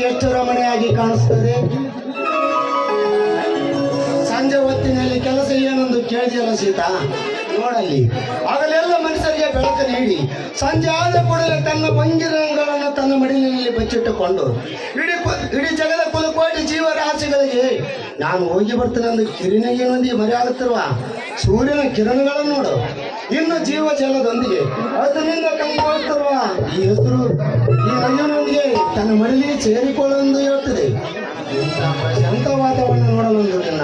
ಎಷ್ಟು ರಮಣೆಯಾಗಿ ಕಾಣಿಸ್ತದೆ. ಸಂಜೆ ಹೊತ್ತಿನಲ್ಲಿ ಕೆಲಸ ಏನೊಂದು ಕೇಳಿದೆಯಲ್ಲ ಸೀತಾ? ನೋಡಲ್ಲಿ. ಆಗಲೆಲ್ಲ ಮನುಷ್ಯರಿಗೆ ಬೆಳಕು ನೀಡಿ. ಸಂಜೆ ಆದ ಕೂಡಲೇ ತನ್ನ ಬಂಗಿರಂಗಳನ್ನು ತನ್ನ ಮಡಿಲಿನಲ್ಲಿ ಬಚ್ಚಿಟ್ಟುಕೊಂಡು, ಇಡೀ ಇಡೀ ಜಗದ ಕುಲಕೋಟಿ ಜೀವರಾಶಿಗಳಿಗೆ ನಾನು ಹೋಗಿ ಬರ್ತೇನೆ ಅಂದು ಕಿರಿನಗಿನೊಂದಿಗೆ ಮರೆಯಾಗುತ್ತಿರುವ ಸೂರ್ಯನ ಕಿರಣಗಳನ್ನು ನೋಡು. ಇನ್ನು ಜೀವ ಜಲದೊಂದಿಗೆ ಅದರಿಂದ ಕಂಡುಕೊಳ್ಳುತ್ತಿರುವ ಈ ಹೆಸರು ಈ ಅಯ್ಯನೊಂದಿಗೆ ತನ್ನ ಮನೆಯಲ್ಲಿ ಸೇರಿಕೊಳ್ಳೆಂದು ಹೇಳ್ತದೆ. ಇಂತಹ ಶಾಂತ ವಾತಾವರಣ ನೋಡಲೊಂದು ನನ್ನ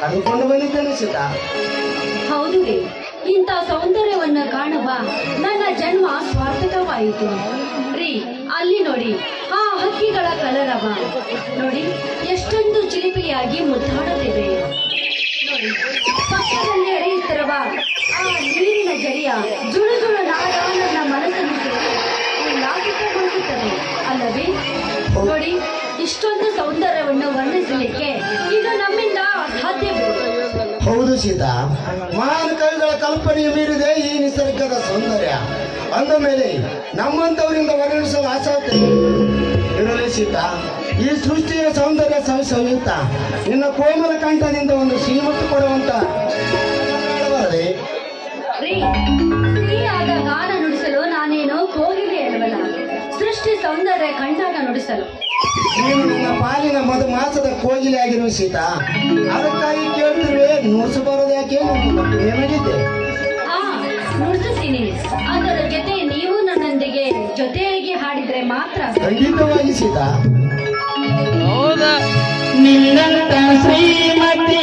ಕರೆದುಕೊಂಡು ಬಂದಿದ್ದೇನೆ ಸೀತಾ. ಹೌದು ರೀ. ಇಂಥ ಸೌಂದರ್ಯವನ್ನ ಕಾಣುವ ನನ್ನ ಜನ್ಮ ಸ್ವಾರ್ಥಕವಾಯಿತು. ರೀ, ಅಲ್ಲಿ ನೋಡಿ, ಆ ಹಕ್ಕಿಗಳ ಕಲರವ. ನೋಡಿ, ಎಷ್ಟೊಂದು ಚಿಲಿಪಿಲಿಯಾಗಿ ಮುದ್ದಾಡುತ್ತಿವೆ ನೋಡಿ. ಆ, ನೀರಿನ ಜರಿಯ ಜುಳು ಜುಳು ನಾದ ನನ್ನ ಮನಸ್ಸನ್ನು ಲಾಭಿತಗೊಳಿಸುತ್ತದೆ ಅಲ್ಲವೇ? ನೋಡಿ, ಇಷ್ಟೊಂದು ಸೌಂದರ್ಯವನ್ನು ವರ್ಣಿಸಲಿಕ್ಕೆ ಇದು ನಮ್ಮಿಂದ ಅಸಾಧ್ಯವಿದೆ ಹೌದು ಸೀತಾ. ಮಹಾನ್ ಕವಿಗಳ ಕಲ್ಪನೆಯು ಮೀರಿದೆ ಈ ನಿಸರ್ಗದ ಸೌಂದರ್ಯ. ಅಂದ ಮೇಲೆ ನಮ್ಮಂತವರಿಂದ ವರ್ಣಿಸಲು ಅಸಾಧ್ಯ ಇರಲಿ ಸೀತಾ, ಈ ಸೃಷ್ಟಿಯ ಸೌಂದರ್ಯ ಸವಿಯುತ್ತ ನಿನ್ನ ಕೋಮಲ ಕಂಠದಿಂದ ಒಂದು ಶ್ರೀಮಂತ ಕೊಡುವಂತ ರೀ ಸಿಹಿಯಾದ ಗಾನ ನುಡಿಸಲು ನಾನೇನು ಕೋಗಿಲೆ ಅಲ್ವಲ್ಲ. ಸೃಷ್ಟಿ ಸೌಂದರ್ಯ ಕಂಡಾಗ ನುಡಿಸಲು. ನೀನು ನಿನ್ನ ಪಾಲಿನ ಮಧು ಮಾಸದ ಕೋಗಿಲೆ ಆಗಿರುವ ಸೀತಾ. ಅದಕ್ಕಾಗಿ ಕೇಳ್ತಿರುವೆ ನುಡಿಸಬಾರದು ಯಾಕೆ? ಏನಾಗಿದ್ದೆ ಹಾ ನುಡಿಸುತ್ತೀನಿ. ಅದರ ಜೊತೆ ನೀವು ನನ್ನೊಂದಿಗೆ ಜೊತೆಯಾಗಿ ಹಾಡಿದ್ರೆ ಮಾತ್ರ. ಖಂಡಿತವಾಗಿ ಸೀತಾ. ನಿನ್ನಂತ ಶ್ರೀಮತಿ.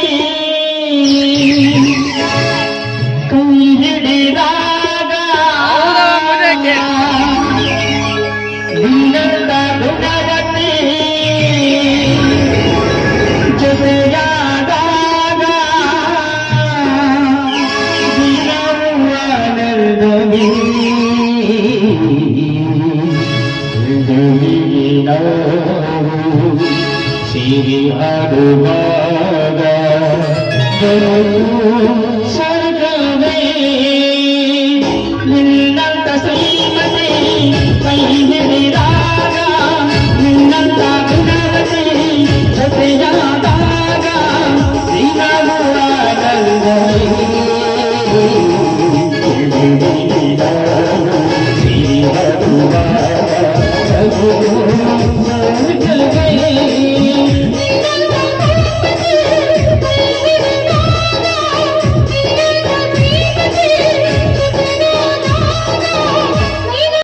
ಸಿರಿ ಹಾಡುವಾಗ ಸ್ವರ್ಗವೇ ನಿನ್ನಂತ ಶ್ರೀಮತಿ ಕೈ ಹಿಡಿದಾಗ